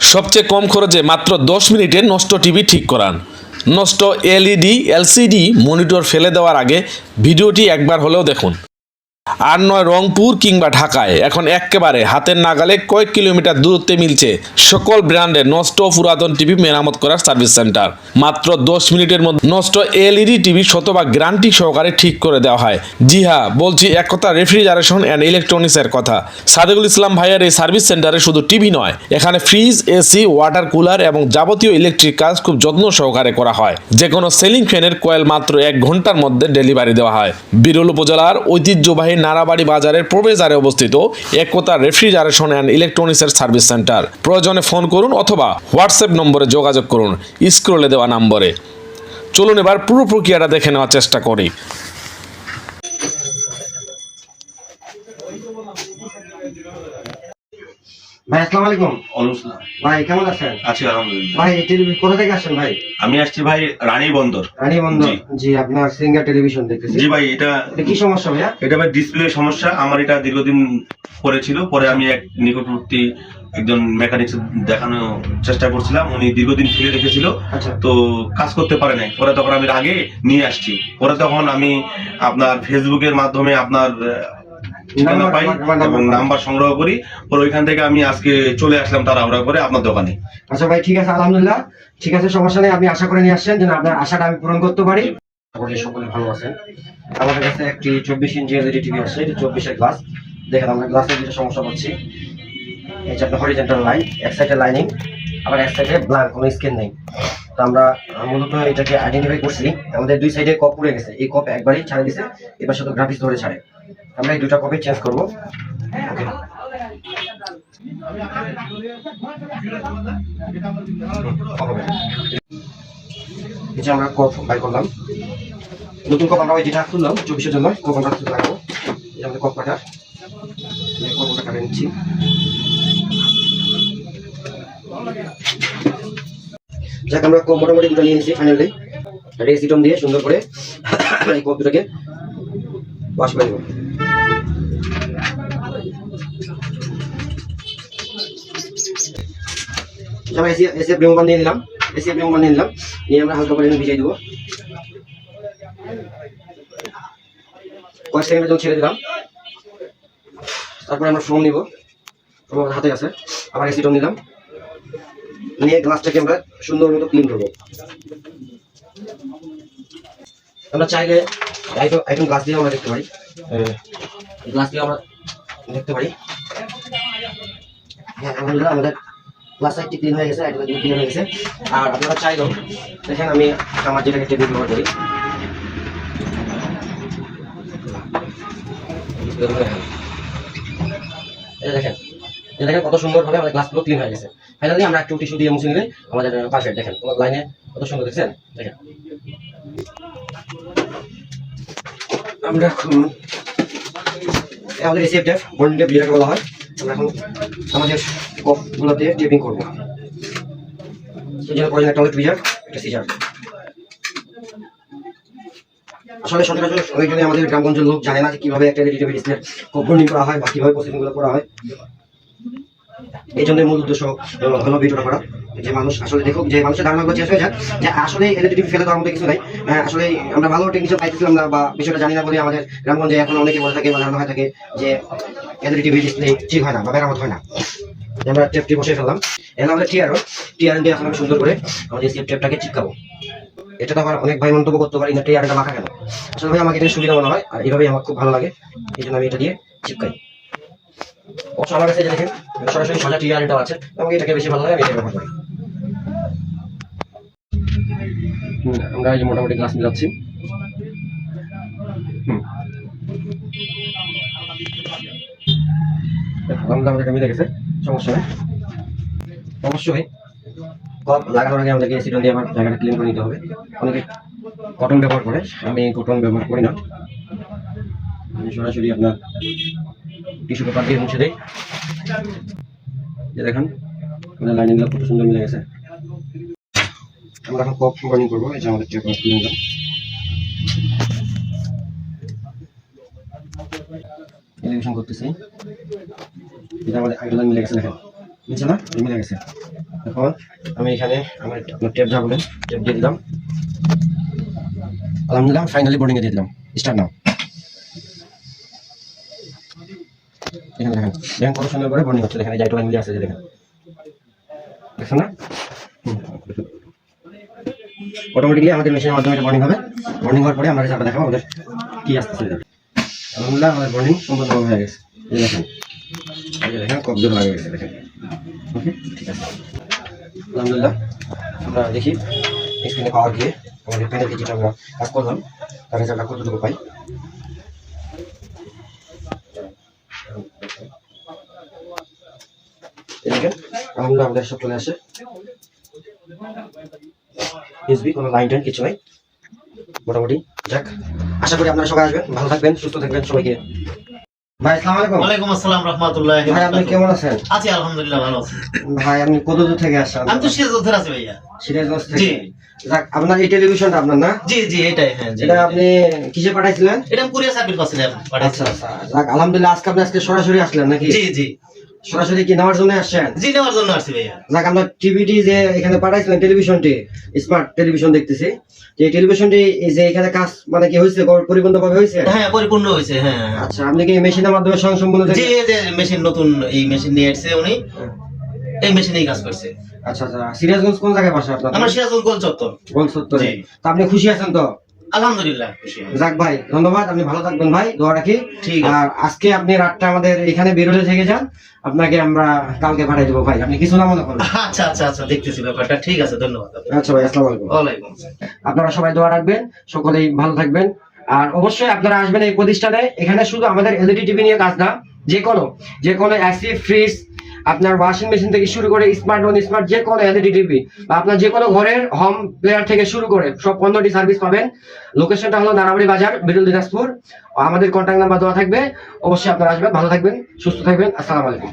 সবচেয়ে কম খরচে মাত্র দশ মিনিটে নষ্ট টিভি ঠিক করান। নষ্ট এলইডি, এলসিডি, মনিটর ফেলে দেওয়ার আগে ভিডিওটি একবার হলেও দেখুন। আর নয় রংপুর কিংবা ঢাকায়। এখন একেবারে হাতের নাগালে কয়েক কিলোমিটার দূরত্বে মিলছে সকল ব্র্যান্ডের নষ্ট পুরাতন টিভি মেরামত করার সার্ভিস সেন্টার। মাত্র দশ মিনিটের মধ্যে নষ্ট এলইডি টিভি শতভাগ গ্যারান্টি সহকারে ঠিক করে দেওয়া হয়। জি হ্যাঁ বলছি এক কথা রেফ্রিজারেশন অ্যান্ড ইলেকট্রনিক্সের কথা। সাদেকুল ইসলাম ভাইয়ের এই সার্ভিস সেন্টারে শুধু টিভি নয়, এখানে ফ্রিজ, এসি, ওয়াটার কুলার এবং যাবতীয় ইলেকট্রিক কাজ খুব যত্ন সহকারে করা হয়। যে কোনো সেলিং ফ্যানের কয়েল মাত্র এক ঘণ্টার মধ্যে ডেলিভারি দেওয়া হয়। বিরল উপজেলার ঐতিহ্যবাহী নারাবাড়ি বাজারের প্রবেশদ্বারে অবস্থিত একতা রেফ্রিজারেশন অ্যান্ড ইলেকট্রনিক্সের সার্ভিস সেন্টার। প্রয়োজনে ফোন করুন অথবা হোয়াটসঅ্যাপ নম্বরে যোগাযোগ করুন স্ক্রোলে দেওয়া নম্বরে। চলুন এবার পুরো প্রক্রিয়াটা দেখে নেওয়ার চেষ্টা করি। ভাই আসসালামু আলাইকুম। অনুসলাম ভাই কেমন আছেন? আছি আলহামদুলিল্লাহ। ভাই টেলিভিশন কোথা থেকে আসছেন ভাই? আমি আসছি ভাই রানী বন্দর। রানী বন্দর। জি। আপনার সিঙ্গার টেলিভিশন দেখতেছি। জি ভাই এটা কি সমস্যা ভাইয়া? এটা ভাই ডিসপ্লে সমস্যা। আমার এটা দীর্ঘদিন পরে ছিল পরে আমি এক নিকটবর্তী একজন মেকানিক্স দেখানোর চেষ্টা করছিলাম। উনি দীর্ঘদিন ফিরে রেখেছিল আচ্ছা। তো কাজ করতে পারে নাই। পরে তখন আমি আগে নিয়ে আসছি। পরে তখন আমি আপনার ফেসবুকের মাধ্যমে আপনার ঠিকানা পাই নাম্বার- এবং নাম্বার- সংগ্রহ করি। পরে ওইখান থেকে আমি আজকে চলে আসলাম তাড়াহুড়া করে আপনার দোকানে। আচ্ছা ভাই ঠিক আছে আলহামদুলিল্লাহ। ঠিক আছে সমস্যা নেই আপনি আশা করে নিয়ে আসছেন যেন আপনার আশাটা আমি পূরণ করতে পারি। সকলে সকলে ভালো আছেন। আমাদের কাছে একটি চব্বিশ ইঞ্চি এলইডি টিভি আছে এটি চব্বিশের গ্লাস। দেখেন আমরা গ্লাসের যেটা সমস্যা পাচ্ছি। এই যে আপনার হরিজেন্টাল লাইন এক সাইডে লাইনিং আবার এক সাইডে ব্ল্যাঙ্ক কোনো স্ক্রিন নেই। তো আমরা মূলত এটাকে আইডেন্টিফাই করছি। আমাদের দুই সাইডে কপ পড়ে গেছে। এই কপ একবারই ছাড়ে দিছে এবার শুধু গ্রাফিক্স ধরে ছাড়ে। আমরা এই দুটা কপি চেঞ্জ করব। আমরা কপ বাই করলাম। নতুন কপ আমরা যেটা খুললাম, চব্বিশের জন্য কপ আমরা রাখব এই আমাদের কপ কাটার এই কাটে নিচ্ছি। যাক, আমরা কপ মোটামুটি দুটো নিয়ে নিচ্ছি ফাইনালি রেসিটম দিয়ে সুন্দর করে এই কপ দুটাকে ওয়াশ করে আমরা এসি এসি রিমুভার নিয়ে নিলাম। এসি রিমুভার নিয়ে নিলাম। নিয়ে আমরা হালকা করে ভিজিয়ে দেবো। কয়েক সেকেন্ডের জন্য ছেড়ে দিলাম। তারপরে আমরা ফোম নিব। ফোম আমার হাতে আছে। আবার এসিটম নিলাম। নিয়ে গ্লাসটাকে আমরা সুন্দর মতো ক্লিন করব। আমরা চাইলে আইটেম গ্লাস দিয়ে আমরা দেখতে পারি। গ্লাস দিয়ে আমরা দেখতে পারি। হ্যাঁ আলহামদুলিল্লাহ আমাদের গ্লাস সাইডটি ক্লিন হয়ে গেছে ক্লিন হয়ে গেছে। আর আপনারা চাইলেও দেখেন আমি আমার যেটাকে টেবিল ব্যবহার করি। দেখেন, এই দেখেন কত সুন্দরভাবে আমাদের গ্লাসগুলো ক্লিন হয়ে গেছে। ফাইনালি আমরা একটু টিস্যু দিয়ে মুছে নিলে আমাদের পাশে দেখেন লাইনে কত সুন্দর, দেখছেন? দেখেন। আমরা এখন আমাদের রিসিভ টেপ বোল্ডিং বলা হয়। আমরা এখন আমাদের কপগুলোতে টেপিং করব। জন্য প্রয়োজন একটা হলো টুইজার একটা সিজার আসলে সচরাচর অনেকজনই আমাদের গ্রামগঞ্জের লোক জানে না যে কীভাবে একটা এলইডি মেডিসিনের কপ করা হয় বা কীভাবে প্রসেসিংগুলো করা হয়। এই জন্য মূল উদ্দেশ্য হলো ভিডিওটা করা যে মানুষ আসলে দেখুক যে মানুষের ধারণাগুলো চেঞ্জ হয়ে যে আসলে এলইডি ফেলে দেওয়ার কিছু নাই আসলে আমরা ভালো টেকনিশিয়ান পাইতেছিলাম না বা বিষয়টা জানি না বলে আমাদের গ্রামগঞ্জে এখন অনেকে বলে থাকে বা ধারণা হয়ে থাকে যে এলইডি টিভি ডিসপ্লে ঠিক হয় না বা মেরামত হয় না। আমরা টেপটি ফেললাম। এখন দিয়ে এখন সুন্দর করে আমাদের টেপটাকে চিপকাবো। এটা তো আমার অনেক ভাই মন্তব্য করতে পারি না টিআরটা মাখা কেন আসলে ভাই, আমাকে এটা সুবিধা মনে হয়, আর এইভাবেই আমার খুব ভালো লাগে, এই জন্য আমি এটা দিয়ে চিপকাই। অবশ্য আমার কাছে দেখেন, সরাসরি সোজা টিআরটাও আছে এবং এটাকে বেশি ভালো লাগে, আমি এটা ব্যবহার করি। আমরা এই যে মোটামুটি গ্লাস মিলাচ্ছি গেছে, সমস্যা অবশ্যই আমার জায়গাটা ক্লিন করে নিতে হবে। কটন ব্যবহার করে, আমি কটন ব্যবহার করি না। আমি সরাসরি আপনার টিস্যু পেপার দিয়ে মুছে দেই। দেখেন, আমাদের লাইনিংগুলো কত সুন্দর মিলে গেছে। আমরা এখন কপ বার্নিং করব, এই যে আমাদের টেপ তুলে নিলাম এলিভেশন করতেছি। এটা আমাদের আইডল মিলে দেখেন। আমি এখানে আমার টেপ যা টেপ দিয়ে দিলাম। আলহামদুলিল্লাহ ফাইনালি বোর্ডিং এ দিয়ে দিলাম। স্টার্ট নাও এখানে দেখেন দেখেন কত সুন্দর করে বোর্ডিং হচ্ছে। দেখেন, এই যে মিলে আছে দেখেন। দেখছেন না? অটোমেটিকলি আমাদের মেশিনের মাধ্যমে এটা বোর্ডিং হবে। বোর্ডিং হওয়ার পরে আমরা রেজাল্ট দেখাবো, আমাদের কি আসতেছে। আলহামদুলিল্লাহ আমাদের বোর্ডিং সম্পূর্ণ হয়ে গেছে। এই দেখেন। এই দেখেন কবজোর লাগে গেছে, দেখেন। ওকে ঠিক আছে। আলহামদুলিল্লাহ, আমরা দেখি স্ক্রিনে পাওয়ার দিয়ে আমাদের প্যানেল যেটা আমরা কাজ করলাম, তার রেজাল্টটা কতটুকু পাই। দেখেন, আলহামদুলিল্লাহ আমাদের সব চলে আসে। এসবি কোনো লাইন টাইন কিছু নাই। মোটামুটি যাক। আশা করি আপনারা সবাই আসবেন ভালো থাকবেন সুস্থ থাকবেন সবাইকে। ভাই আসসালামু আলাইকুম। ওয়ালাইকুম আসসালাম রহমতুল্লাহ ভাই আপনি কেমন আছেন? আছি আলহামদুলিল্লাহ ভালো আছি। ভাই আপনি কত দূর থেকে আসছেন? আমি তো সিরাজগঞ্জের আছি ভাইয়া। সিরাজগঞ্জ জি। যাক আপনার এই টেলিভিশনটা আপনার না? জি জি এটাই হ্যাঁ জি। এটা আপনি কিসে পাঠাইছিলেন? এটা আমি কুরিয়ার সার্ভিস পাচ্ছিলাম আচ্ছা আচ্ছা। যাক আলহামদুলিল্লাহ আজকে আপনি আজকে সরাসরি আসলেন নাকি? জি জি। সরাসরি কি নেওয়ার জন্য আসছেন? জি নেওয়ার জন্য আসছি ভাইয়া। যাক আমরা টিভিটি যে এখানে পাঠাইছিলেন টেলিভিশনটি স্মার্ট টেলিভিশন দেখতেছি। যে এই টেলিভিশনটি এই যে এখানে কাজ মানে কি হয়েছে পরিপূর্ণ ভাবে হয়েছে? হ্যাঁ পরিপূর্ণ হয়েছে হ্যাঁ। হ্যাঁ। আচ্ছা আপনি কি মেশিনের মাধ্যমে স্বয়ংসম্পূর্ণ জি এই যে মেশিন নতুন এই মেশিন নিয়ে এসেছে উনি। এই মেশিনেই কাজ করছে। আচ্ছা আচ্ছা সিরাজগঞ্জ কোন জায়গায় বাসা আপনার? আমার সিরাজগঞ্জ গোল চত্বর। গোল জি। তা আপনি খুশি আছেন তো? আলহামদুলিল্লাহ যাক ভাই ধন্যবাদ আপনি ভালো থাকবেন ভাই দোয়া রাখি। ঠিক আর আজকে আপনি রাতটা আমাদের এখানে বেরোলে থেকে যান আপনাকে আমরা কালকে পাঠাই দেবো ভাই। আপনি কিছু না মনে করবেন। আচ্ছা আচ্ছা আচ্ছা দেখতেছি ব্যাপারটা। ঠিক আছে ধন্যবাদ আচ্ছা ভাই আসসালামু আলাইকুম। ওয়ালাইকুম আপনারা সবাই দোয়া রাখবেন সকলেই ভালো থাকবেন। আর অবশ্যই আপনারা আসবেন এই প্রতিষ্ঠানে। এখানে শুধু আমাদের এলইডি টিভি নিয়ে কাজ না যে কোনো যে কোনো এসি ফ্রিজ আপনার ওয়াশিং মেশিন থেকে শুরু করে স্মার্ট নন স্মার্ট যে কোনো এলইডি টিভি বা আপনার যে কোনো ঘরের হোম প্লেয়ার থেকে শুরু করে সব পণ্যটি সার্ভিস পাবেন। লোকেশনটা হলো দানাবাড়ি বাজার বিরুল দিনাজপুর। আমাদের কন্ট্যাক্ট নাম্বার দেওয়া থাকবে। অবশ্যই আপনারা আসবেন। ভালো থাকবেন, সুস্থ থাকবেন। আসসালামু আলাইকুম।